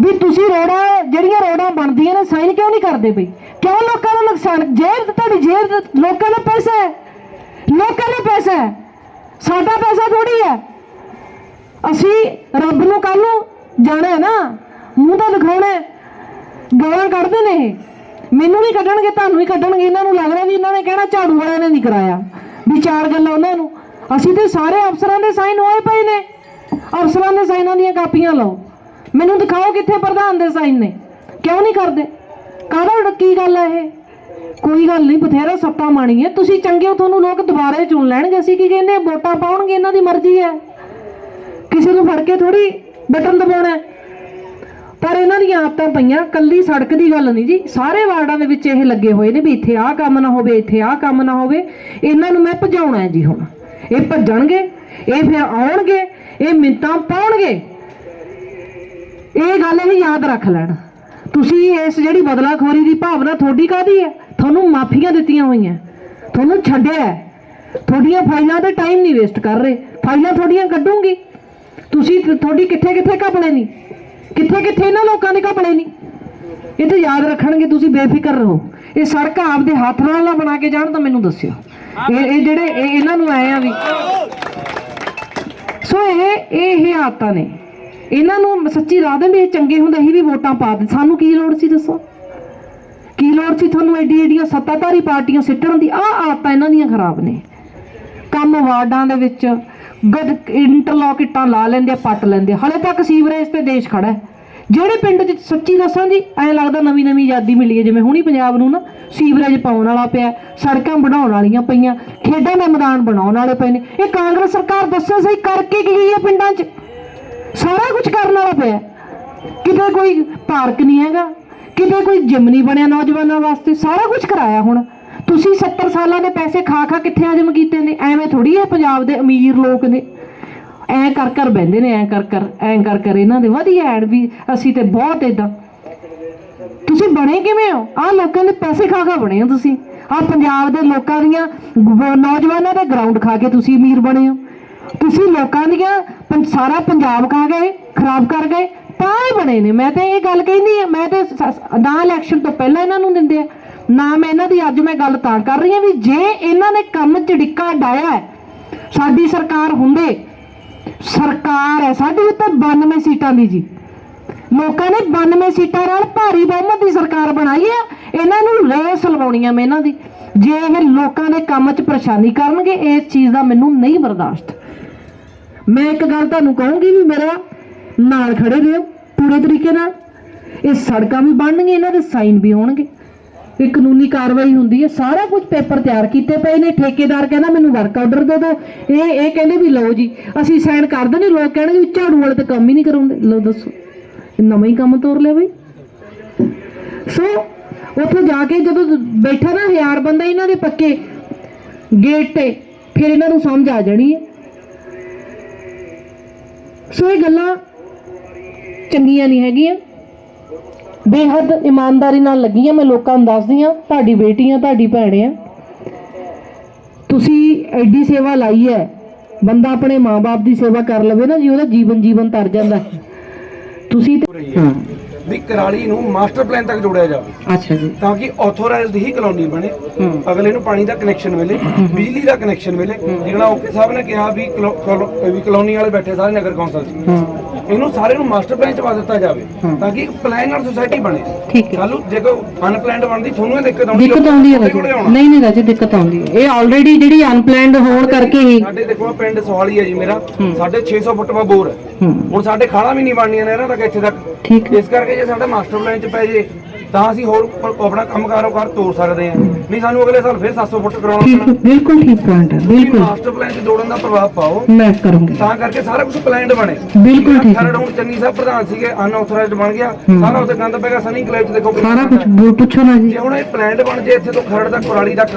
ਵੀ ਤੁਸੀਂ ਰੋਡਾਂ, ਜਿਹੜੀਆਂ ਰੋਡਾਂ ਬਣਦੀਆਂ ਨੇ, ਸਾਈਨ ਕਿਉਂ ਨਹੀਂ ਕਰਦੇ ਬਈ? ਕਿਉਂ ਲੋਕਾਂ ਦਾ ਨੁਕਸਾਨ ਜੇਬ ਤੁਹਾਡੀ ਜੇਬ ਲੋਕਾਂ ਦਾ ਪੈਸਾ ਹੈ। ਲੋਕਾਂ ਦਾ ਪੈਸਾ ਹੈ। ਸਾਡਾ ਪੈਸਾ ਥੋੜੀ ਹੈ। ਅਸੀਂ ਰੱਬ ਨੂੰ ਕੱਲ ਨੂੰ ਜਾਣਾ ਹੈ ਨਾ, ਮੂੰਹ ਤਾਂ ਦਿਖਾਉਣਾ ਹੈ, ਗਾਲਾਂ ਕੱਢਦੇ ਨੇ ਇਹ। ਮੈਨੂੰ ਨਹੀਂ ਕੱਢਣਗੇ, ਤੁਹਾਨੂੰ ਹੀ ਕੱਢਣਗੇ, ਇਹਨਾਂ ਨੂੰ ਲੱਗਦਾ ਵੀ ਇਹਨਾਂ ਨੇ ਕਹਿਣਾ ਝਾੜੂ ਵਾਲਿਆਂ ਨੇ ਨਹੀਂ ਕਰਾਇਆ, ਵੀ ਚਾਰ ਗੱਲਾਂ ਉਹਨਾਂ ਨੂੰ। ਅਸੀਂ ਤੇ ਸਾਰੇ ਅਫਸਰਾਂ ਦੇ ਸਾਈਨ ਹੋਏ ਪਏ ਨੇ। ਅਫਸਰਾਂ ਦੇ ਸਾਈਨਾਂ ਦੀਆਂ ਕਾਪੀਆਂ ਲਓ। ਮੈਨੂੰ ਦਿਖਾਓ ਕਿੱਥੇ ਪ੍ਰਧਾਨ ਦੇ ਸਾਈਨ ਨੇ। ਕਿਉਂ ਨਹੀਂ ਕਰਦੇ? ਕਾਹਦਾ ਕੀ ਗੱਲ ਹੈ ਇਹ? ਕੋਈ ਗੱਲ ਨਹੀਂ, ਬਥੇਰਾ ਸੱਤਾ ਮਾਣੀ ਹੈ ਤੁਸੀਂ ਚੰਗੇ ਹੋ, ਤੁਹਾਨੂੰ ਲੋਕ ਦੁਬਾਰੇ ਚੁਣ ਲੈਣਗੇ। ਅਸੀਂ ਕੀ ਕਹਿੰਦੇ ਵੋਟਾਂ ਪਾਉਣਗੇ, ਇਹਨਾਂ ਦੀ ਮਰਜ਼ੀ ਹੈ। ਕਿਸੇ ਨੂੰ ਫੜ ਕੇ ਥੋੜੀ ਬਟਨ ਦਬਾਉਣਾ ਪਰ ਇਹਨਾਂ ਦੀਆਂ ਆਦਤਾਂ ਪਈਆਂ ਕੱਲੀ ਸੜਕ ਦੀ ਗੱਲ ਨਹੀਂ ਜੀ। ਸਾਰੇ ਵਾਰਡਾਂ ਦੇ ਵਿੱਚ ਇਹ ਲੱਗੇ ਹੋਏ ਨੇ ਵੀ ਇੱਥੇ ਆਹ ਕੰਮ ਨਾ ਹੋਵੇ, ਇੱਥੇ ਆਹ ਕੰਮ ਨਾ ਹੋਵੇ। ਇਹਨਾਂ ਨੂੰ ਮੈਂ ਭਜਾਉਣਾ ਹੈ ਜੀ ਹੁਣ। ਇਹ ਭੱਜਣਗੇ, ਇਹ ਫਿਰ ਆਉਣਗੇ, ਇਹ ਮਿੰਤਾਂ ਪਾਉਣਗੇ। ਇਹ ਗੱਲ ਇਹ ਯਾਦ ਰੱਖ ਲੈਣ। ਤੁਸੀਂ ਇਸ ਜਿਹੜੀ ਬਦਲਾਖੋਰੀ ਦੀ ਭਾਵਨਾ ਤੁਹਾਡੀ ਕਾਦੀ ਹੈ? ਤੁਹਾਨੂੰ ਮਾਫੀਆਂ ਦਿੱਤੀਆਂ ਹੋਈਆਂ। ਤੁਹਾਨੂੰ ਛੱਡਿਆ ਤੁਹਾਡੀਆਂ ਫਾਈਲਾਂ ਤੇ ਟਾਈਮ ਨਹੀਂ ਵੇਸਟ ਕਰ ਰਹੇ। ਫਾਈਲਾਂ ਤੁਹਾਡੀਆਂ ਕੱਢੂਗੀ। ਤੁਸੀਂ ਤੁਹਾਡੀ ਕਿੱਥੇ ਕਿੱਥੇ ਘਪਲੇ ਨਹੀਂ ਕਿੱਥੇ ਕਿੱਥੇ ਇਹਨਾਂ ਲੋਕਾਂ ਦੇ ਘਪਲੇ ਨਹੀਂ ਇਹ ਤਾਂ ਯਾਦ ਰੱਖਣਗੇ, ਤੁਸੀਂ ਬੇਫਿਕਰ ਰਹੋ। ਇਹ ਸੜਕ ਆਪਦੇ ਹੱਥ ਨਾਲ ਨਾ ਬਣਾ ਕੇ ਜਾਣ ਤਾਂ ਮੈਨੂੰ ਦੱਸਿਓ। ਇਹ ਇਹ ਜਿਹੜੇ ਇਹ ਇਹਨਾਂ ਨੂੰ ਆਏ ਆ ਵੀ। ਸੋ ਇਹ ਇਹ ਇਹ ਆਦਤਾਂ ਨੇ। ਇਹਨਾਂ ਨੂੰ ਸੱਚੀ ਰਾਹ ਦੇ ਵੀ ਇਹ ਚੰਗੇ ਹੁੰਦੇ ਸੀ ਵੀ ਵੋਟਾਂ ਪਾ ਦੇ। ਸਾਨੂੰ ਕੀ ਲੋੜ ਸੀ ਦੱਸੋ? ਕੀ ਲੋੜ ਸੀ ਤੁਹਾਨੂੰ ਐਡੀ ਐਡੀਆਂ ਸੱਤਾਧਾਰੀ ਪਾਰਟੀਆਂ ਸਿੱਟਣ ਦੀ? ਆਹ ਆਦਤਾਂ ਇਹਨਾਂ ਦੀਆਂ ਖਰਾਬ ਨੇ। ਕੰਮ ਵਾਰਡਾਂ ਦੇ ਵਿੱਚ ਗਦ ਇੰਟਰਲੌਕ ਇੱਟਾਂ ਲਾ ਲੈਂਦੇ ਆ, ਪੱਟ ਲੈਂਦੇ ਆ। ਹਲੇ ਤੱਕ ਸੀਵਰੇਜ ਤੇ ਦੇਸ਼ ਖੜਾ ਹੈ। ਜਿਹੜੇ ਪਿੰਡ 'ਚ ਸੱਚੀ ਦੱਸਾਂ ਜੀ, ਐਂ ਲੱਗਦਾ ਨਵੀਂ ਨਵੀਂ ਆਜ਼ਾਦੀ ਮਿਲੀ ਹੈ, ਜਿਵੇਂ ਹੁਣੀ ਪੰਜਾਬ ਨੂੰ ਨਾ ਸੀਵਰੇਜ ਪਾਉਣ ਵਾਲਾ ਪਿਆ, ਸੜਕਾਂ ਬਣਾਉਣ ਵਾਲੀਆਂ ਪਈਆਂ, ਖੇਡਾਂ ਦੇ ਮੈਦਾਨ ਬਣਾਉਣ ਵਾਲੇ ਪਏ ਨੇ। ਇਹ ਕਾਂਗਰਸ ਸਰਕਾਰ ਦੱਸੋ ਸਹੀ ਕਰਕੇ ਕੀ ਗਈ ਹੈ ਪਿੰਡਾਂ 'ਚ? ਸਾਰਾ ਕੁਝ ਕਰਨ ਵਾਲਾ ਪਿਆ। ਕਿਤੇ ਕੋਈ ਪਾਰਕ ਨਹੀਂ ਹੈਗਾ, ਕਿਤੇ ਕੋਈ ਜਿਮ ਨਹੀਂ ਬਣਿਆ ਨੌਜਵਾਨਾਂ ਵਾਸਤੇ, ਸਾਰਾ ਕੁਝ ਕਰਾਇਆ ਹੁਣ। ਤੁਸੀਂ 70 ਸਾਲਾਂ ਦੇ ਪੈਸੇ ਖਾ ਖਾ ਕਿੱਥੇ ਹਜਮ ਕੀਤੇ ਨੇ? ਐਵੇਂ ਥੋੜੀ ਹੈ ਪੰਜਾਬ ਦੇ ਅਮੀਰ ਲੋਕ ਨੇ। ਐ ਕਰ ਕਰ ਬਹਿੰਦੇ ਨੇ, ਐ ਕਰ ਕਰ, ਐ ਕਰ ਕਰ ਇਹਨਾਂ ਦੇ। ਵਧੀਆ ਐਡ ਵੀ ਅਸੀਂ ਤੇ ਬਹੁਤ ਇਦਾਂ ਤੁਸੀਂ ਬਣੇ ਕਿਵੇਂ ਹੋ? ਆਹ ਲੋਕਾਂ ਦੇ ਪੈਸੇ ਖਾ ਖਾ ਬਣੇ ਹੋ ਤੁਸੀਂ। ਆ ਪੰਜਾਬ ਦੇ ਲੋਕਾਂ ਦੀਆਂ ਨੌਜਵਾਨਾਂ ਦਾ ਗਰਾਊਂਡ ਖਾ ਕੇ ਤੁਸੀਂ ਅਮੀਰ ਬਣੇ ਹੋ। ਤੁਸੀਂ ਲੋਕਾਂ ਦੀਆਂ ਸਾਰਾ ਪੰਜਾਬ ਖਾ ਗਏ, ਖਰਾਬ ਕਰ ਗਏ, ਤਾਂ ਹੀ ਬਣੇ ਨੇ। ਮੈਂ ਤਾਂ ਇਹ ਗੱਲ ਕਹਿੰਦੀ ਆ, ਮੈਂ ਤਾਂ ਨਾ ਇਲੈਕਸ਼ਨ ਤੋਂ ਪਹਿਲਾਂ ਇਹਨਾਂ ਨੂੰ ਦਿੰਦੇ ਆ। ਨਾ ਮੈਂ ਇਹਨਾਂ ਦੀ ਅੱਜ ਮੈਂ ਗੱਲ ਤਾਂ ਕਰ ਰਹੀ ਹਾਂ ਵੀ ਜੇ ਇਹਨਾਂ ਨੇ ਕੰਮ ਚੜਿੱਕਾ ਡਾਇਆ ਸਾਡੀ ਸਰਕਾਰ ਹੁੰਦੇ, ਸਰਕਾਰ ਹੈ ਸਾਡੀ ਉੱਤੇ 92 ਸੀਟਾਂ ਦੀ ਜੀ। ਲੋਕਾਂ ਨੇ 92 ਸੀਟਾਂ ਨਾਲ ਭਾਰੀ ਬਹੁਮਤ ਦੀ ਸਰਕਾਰ ਬਣਾਈ ਹੈ ਇਹਨਾਂ ਨੂੰ ਰੇਸ ਲਵਾਉਣੀਆਂ ਮੈਂ ਇਹਨਾਂ ਦੀ। ਜੇ ਇਹ ਲੋਕਾਂ ਦੇ ਕੰਮ 'ਚ ਪਰੇਸ਼ਾਨੀ ਕਰਨਗੇ, ਇਸ ਚੀਜ਼ ਦਾ ਮੈਨੂੰ ਨਹੀਂ ਬਰਦਾਸ਼ਤ। ਮੈਂ ਇੱਕ ਗੱਲ ਤੁਹਾਨੂੰ ਕਹੂੰਗੀ ਵੀ ਮੇਰਾ ਨਾਲ ਖੜੇ ਰਹੋ, ਪੂਰੇ ਤਰੀਕੇ ਨਾਲ। ਇਹ ਸੜਕਾਂ ਵੀ ਬਣਨਗੀਆਂ, ਇਹਨਾਂ ਦੇ ਸਾਈਨ ਵੀ ਹੋਣਗੇ। ਇਹ ਕਾਨੂੰਨੀ ਕਾਰਵਾਈ ਹੁੰਦੀ ਹੈ। ਸਾਰਾ ਕੁਝ ਪੇਪਰ ਤਿਆਰ ਕੀਤੇ ਪਏ ਨੇ। ਠੇਕੇਦਾਰ ਕਹਿੰਦਾ, ਮੈਨੂੰ ਵਰਕ ਆਰਡਰ ਦੇ ਦਿਓ। ਇਹ ਇਹ ਕਹਿੰਦੇ ਵੀ, ਲਓ ਜੀ, ਅਸੀਂ ਸਾਈਨ ਕਰ ਦਿੰਦੇ। ਲੋਕ ਕਹਿਣਗੇ ਵੀ ਝਾੜੂ ਵਾਲੇ ਤਾਂ ਕੰਮ ਹੀ ਨਹੀਂ ਕਰਾਉਂਦੇ। ਲਓ ਦੱਸੋ, ਇਹ ਨਵਾਂ ਹੀ ਕੰਮ ਤੋਰ ਲਿਆ ਬਈ। ਸੋ ਉੱਥੇ ਜਾ ਕੇ ਜਦੋਂ ਬੈਠਾ ਨਾ ਹਜ਼ਾਰ ਬੰਦਾ, ਇਹਨਾਂ ਦੇ ਪੱਕੇ ਗੇਟ ਤੇ, ਫਿਰ ਇਹਨਾਂ ਨੂੰ ਸਮਝ ਆ ਜਾਣੀ ਹੈ। ਸੋ ਇਹ ਗੱਲਾਂ ਚੰਗੀਆਂ ਨਹੀਂ ਹੈਗੀਆਂ। ਬੇਹੱਦ ਇਮਾਨਦਾਰੀ ਨਾਲ ਲੱਗੀ ਆ ਮੈਂ ਲੋਕਾਂ ਨੂੰ ਦੱਸਦੀ ਆ ਤੁਹਾਡੀ ਬੇਟੀ ਆ ਤੁਹਾਡੀ ਭੈਣ ਆ ਤੁਸੀਂ ਐਡੀ ਸੇਵਾ ਲਾਈ ਹੈ, ਬੰਦਾ ਆਪਣੇ ਮਾਪੇ ਦੀ ਸੇਵਾ ਕਰ ਲਵੇ ਨਾ ਜੀ, ਉਹਦਾ ਜੀਵਨ ਜੀਵਨ ਤਰ ਜਾਂਦਾ। ਤੁਸੀਂ ਹਾਂ। ਵੀ ਕਰਾਲੀ ਨੂੰ ਮਾਸਟਰ ਪਲਾਨ ਤੱਕ ਜੋੜਿਆ ਜਾਵੇ। ਅੱਛਾ ਜੀ। ਤਾਂ ਕਿ ਆਥੋਰਾਈਜ਼ਡ ਹੀ ਕਲੋਨੀ ਬਣੇ। ਅਗਲੇ ਨੂੰ ਪਾਣੀ ਦਾ ਕਨੈਕਸ਼ਨ ਮਿਲੇ ਬਿਜਲੀ ਦਾ ਕਨੈਕਸ਼ਨ ਮਿਲੇ। ਜਿਹੜਾ ਓਕੇ ਸਾਹਿਬ ਨੇ ਕਿਹਾ ਵੀ ਕਲੋ- ਕਲੋ- ਵੀ ਕਲੋਨੀ ਵਾਲੇ ਬੈਠੇ ਸਾਰੇ ਨਗਰ ਕੌਂਸਲ 'ਚ। ਇਹਨੂੰ ਸਾਰੇ ਨੂੰ ਮਾਸਟਰ ਪਲਾਨ 'ਚ ਪਾ ਦਿੱਤਾ ਜਾਵੇ ਤਾਂ ਕਿ ਇੱਕ ਪਲਾਨ ਨਾਲ ਸੁਸਾਇਟੀ ਬਣੇ। ਠੀਕ ਹੈ। ਕੱਲ੍ਹ ਨੂੰ ਜੇ ਕੋਈ ਅਨਪਲਾਨਡ ਬਣਦੀ ਤੁਹਾਨੂੰ ਇਹ ਦਿੱਕਤ ਆਉਂਦੀ ਦਿੱਕਤ ਆਉਂਦੀ ਹੈ ਕੋਲੇ। ਨਹੀਂ ਨਹੀਂ ਰਾਜੇ ਦਿੱਕਤ ਆਉਂਦੀ ਹੈ। ਇਹ ਆਲਰੇਡੀ ਜਿਹੜੀ ਅਨਪਲੈਨਡ ਹੋਣ ਕਰਕੇ ਹੀ ਸਾਡੇ ਦੇਖੋ ਪਿੰਡ ਸਵਾਲੀ ਹੈ ਜੀ ਮੇਰਾ। ਸਾਡੇ 600 ਫੁੱਟ ਦਾ ਬੋਰ ਹੈ। ਹੁਣ ਸਾਡੇ ਖਾਣਾ ਵੀ ਨਹੀਂ ਬਣਨੀਆਂ ਨਹਿਰਾਂ ਤੱਕ ਇੱਥੇ ਤੱਕ। ਠੀਕ ਇਸ ਕਰਕੇ ਜੇ ਸਾਡਾ ਮਾਸਟਰ ਪਲਾਨ ਚ ਪੈ ਜੇ, ਤਾਂ ਅਸੀਂ ਹੋਰ ਆਪਣਾ ਕੰਮ ਕਾਰੋਬਾਰ ਤੋਰ ਸਕਦੇ ਹਾਂ। ਨਹੀਂ ਸਾਨੂੰ ਅਗਲੇ ਸਾਲ ਫਿਰ 700 ਫੁੱਟ ਕਰਾਉਣਾ ਠੀਕ ਬਿਲਕੁਲ ਠੀਕ ਪੁਆਇੰਟ ਹੈ ਬਿਲਕੁਲ। ਮਾਸਟਰ ਪਲਾਨ ਚ ਜੋੜਨ ਦਾ ਪ੍ਰਭਾਵ ਪਾਓ। ਮੈਂ ਕਰੂੰਗੀ। ਤਾਂ ਕਰਕੇ ਸਾਰਾ ਕੁਝ ਪਲਾਨਡ ਬਣੇ। ਬਿਲਕੁਲ ਠੀਕ ਹੈ। ਥਰਡ ਹੁਣ ਚੰਨੀ ਸਾਹਿਬ ਪ੍ਰਧਾਨ ਸੀਗੇ ਅਨਆਥੋਰਾਈਜ਼ਡ ਬਣ ਗਿਆ। ਸਾਰਾ ਉੱਥੇ ਗੰਦ ਪੈ ਗਿਆ ਸਨੀ ਕਲੇਬ ਚ ਦੇਖੋ ਸਾਰਾ ਕੁਝ। ਪੁੱਛੋ ਨਾ ਜੀ। ਜੇ ਹੁਣ ਇਹ ਪਲਾਨਡ ਬਣ ਜੇ ਇੱਥੇ ਤੋਂ ਖਰੜ ਤੱਕ ਕੁਰਾਲੀ ਤੱਕ